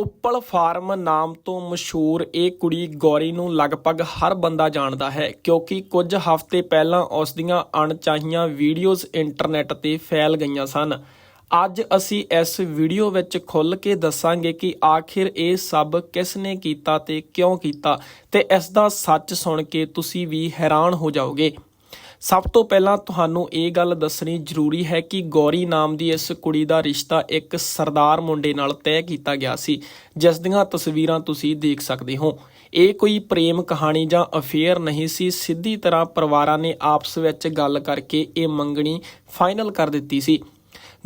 Uppal farm ਨਾਮ ਤੋਂ ਮਸ਼ਹੂਰ ਇਹ ਕੁੜੀ ਗੌਰੀ ਨੂੰ ਲਗਭਗ ਹਰ ਬੰਦਾ ਜਾਣਦਾ ਹੈ, ਕਿਉਂਕਿ ਕੁਝ ਹਫ਼ਤੇ ਪਹਿਲਾਂ ਉਸ ਦੀਆਂ ਅਣਚਾਹੀਆਂ ਵੀਡੀਓਜ਼ ਇੰਟਰਨੈਟ ਤੇ ਫੈਲ ਗਈਆਂ ਸਨ। ਅੱਜ ਅਸੀਂ ਇਸ ਵੀਡੀਓ ਵਿੱਚ ਖੁੱਲ੍ਹ ਕੇ ਦੱਸਾਂਗੇ ਕਿ ਆਖਿਰ ਇਹ ਸਭ ਕਿਸ ਨੇ ਕੀਤਾ ਤੇ ਕਿਉਂ ਕੀਤਾ, ਤੇ ਇਸ ਦਾ ਸੱਚ ਸੁਣ ਕੇ ਤੁਸੀਂ ਵੀ ਹੈਰਾਨ ਹੋ ਜਾਓਗੇ। ਸਭ ਤੋਂ ਪਹਿਲਾਂ ਤੁਹਾਨੂੰ ਇਹ ਗੱਲ ਦੱਸਣੀ ਜ਼ਰੂਰੀ ਹੈ ਕਿ ਗੌਰੀ ਨਾਮ ਦੀ ਇਸ ਕੁੜੀ ਦਾ ਰਿਸ਼ਤਾ ਇੱਕ ਸਰਦਾਰ ਮੁੰਡੇ ਨਾਲ ਤੈਅ ਕੀਤਾ ਗਿਆ ਸੀ, ਜਿਸ ਦੀਆਂ ਤਸਵੀਰਾਂ ਤੁਸੀਂ ਦੇਖ ਸਕਦੇ ਹੋ। ਇਹ ਕੋਈ ਪ੍ਰੇਮ ਕਹਾਣੀ ਜਾਂ ਅਫੇਅਰ ਨਹੀਂ ਸੀ, ਸਿੱਧੀ ਤਰ੍ਹਾਂ ਪਰਿਵਾਰਾਂ ਨੇ ਆਪਸ ਵਿੱਚ ਗੱਲ ਕਰਕੇ ਇਹ ਮੰਗਣੀ ਫਾਈਨਲ ਕਰ ਦਿੱਤੀ ਸੀ।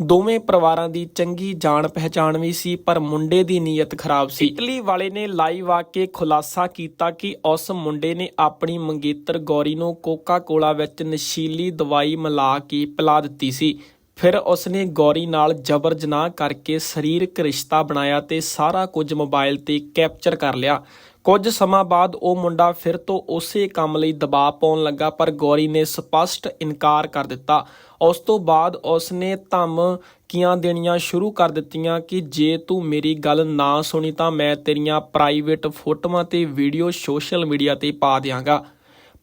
ਦੋਵੇਂ ਪਰਿਵਾਰਾਂ ਦੀ ਚੰਗੀ ਜਾਣ ਪਹਿਚਾਣ ਵੀ ਸੀ, ਪਰ ਮੁੰਡੇ ਦੀ ਨੀਅਤ ਖਰਾਬ ਸੀ। ਇਟਲੀ ਵਾਲੇ ਨੇ ਲਾਈਵ ਆ ਕੇ ਖੁਲਾਸਾ ਕੀਤਾ ਕਿ ਉਸ ਮੁੰਡੇ ਨੇ ਆਪਣੀ ਮੰਗੇਤਰ ਗੌਰੀ ਨੂੰ ਕੋਕਾ ਕੋਲਾ ਵਿੱਚ ਨਸ਼ੀਲੀ ਦਵਾਈ ਮਿਲਾ ਕੇ ਪਿਲਾ ਦਿੱਤੀ ਸੀ। ਫਿਰ ਉਸਨੇ ਗੌਰੀ ਨਾਲ ਜਬਰ ਜਨਾਹ ਕਰਕੇ ਸਰੀਰਕ ਰਿਸ਼ਤਾ ਬਣਾਇਆ ਤੇ ਸਾਰਾ ਕੁਝ ਮੋਬਾਈਲ ਤੇ ਕੈਪਚਰ ਕਰ ਲਿਆ। ਕੁਝ ਸਮਾਂ ਬਾਅਦ ਉਹ ਮੁੰਡਾ ਫਿਰ ਤੋਂ ਉਸੇ ਕੰਮ ਲਈ ਦਬਾਅ ਪਾਉਣ ਲੱਗਾ, ਪਰ ਗੌਰੀ ਨੇ ਸਪਸ਼ਟ ਇਨਕਾਰ ਕਰ ਦਿੱਤਾ। ਉਸ ਤੋਂ ਬਾਅਦ ਉਸ ਨੇ ਧਮਕੀਆਂ ਦੇਣੀਆਂ ਸ਼ੁਰੂ ਕਰ ਦਿੱਤੀਆਂ ਕਿ ਜੇ ਤੂੰ ਮੇਰੀ ਗੱਲ ਨਾ ਸੁਣੀ ਤਾਂ ਮੈਂ ਤੇਰੀਆਂ ਪ੍ਰਾਈਵੇਟ ਫੋਟੋਆਂ ਤੇ ਵੀਡੀਓ ਸੋਸ਼ਲ ਮੀਡੀਆ ਤੇ ਪਾ ਦਿਆਂਗਾ।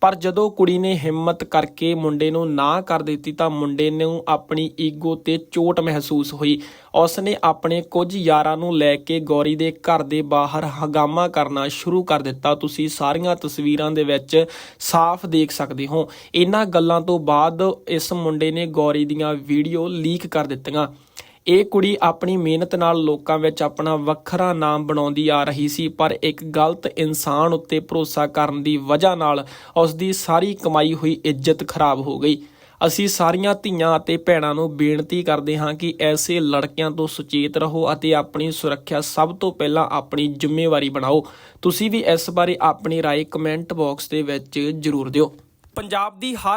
ਪਰ ਜਦੋਂ ਕੁੜੀ ਨੇ ਹਿੰਮਤ ਕਰਕੇ ਮੁੰਡੇ ਨੂੰ ਨਾ ਕਰ ਦਿੱਤੀ ਤਾਂ ਮੁੰਡੇ ਨੂੰ ਆਪਣੀ ਈਗੋ ਤੇ ਚੋਟ ਮਹਿਸੂਸ ਹੋਈ। ਉਸ ਨੇ ਆਪਣੇ ਕੁਝ ਯਾਰਾਂ ਨੂੰ ਲੈ ਕੇ ਗੌਰੀ ਦੇ ਘਰ ਦੇ ਬਾਹਰ ਹਗਾਮਾ ਕਰਨਾ ਸ਼ੁਰੂ ਕਰ ਦਿੱਤਾ। ਤੁਸੀਂ ਸਾਰੀਆਂ ਤਸਵੀਰਾਂ ਦੇ ਵਿੱਚ ਸਾਫ਼ ਦੇਖ ਸਕਦੇ ਹੋ। ਇਹਨਾਂ ਗੱਲਾਂ ਤੋਂ ਬਾਅਦ ਇਸ ਮੁੰਡੇ ਨੇ ਗੌਰੀ ਦੀਆਂ ਵੀਡੀਓ ਲੀਕ ਕਰ ਦਿੱਤੀਆਂ। ਇਹ ਕੁੜੀ ਆਪਣੀ ਮਿਹਨਤ ਨਾਲ ਲੋਕਾਂ ਵਿੱਚ ਆਪਣਾ ਵੱਖਰਾ ਨਾਮ ਬਣਾਉਂਦੀ ਆ ਰਹੀ ਸੀ ਪਰ ਇੱਕ ਗਲਤ ਇਨਸਾਨ ਉੱਤੇ ਭਰੋਸਾ ਕਰਨ ਦੀ ਵਜ੍ਹਾ ਨਾਲ ਉਸ ਦੀ ਸਾਰੀ ਕਮਾਈ ਹੋਈ ਇੱਜ਼ਤ ਖਰਾਬ ਹੋ ਗਈ ਅਸੀਂ ਸਾਰੀਆਂ ਧੀਆਂ ਅਤੇ ਭੈਣਾਂ ਨੂੰ ਬੇਨਤੀ ਕਰਦੇ ਹਾਂ ਕਿ ਐਸੇ ਲੜਕਿਆਂ ਤੋਂ ਸੁਚੇਤ ਰਹੋ ਅਤੇ ਆਪਣੀ ਸੁਰੱਖਿਆ ਸਭ ਤੋਂ ਪਹਿਲਾਂ ਆਪਣੀ ਜ਼ਿੰਮੇਵਾਰੀ ਬਣਾਓ ਤੁਸੀਂ ਵੀ ਇਸ ਬਾਰੇ ਆਪਣੀ رائے ਕਮੈਂਟ ਬਾਕਸ ਦੇ ਵਿੱਚ ਜ਼ਰੂਰ ਦਿਓ ਪੰਜਾਬ ਦੀ ਹਰ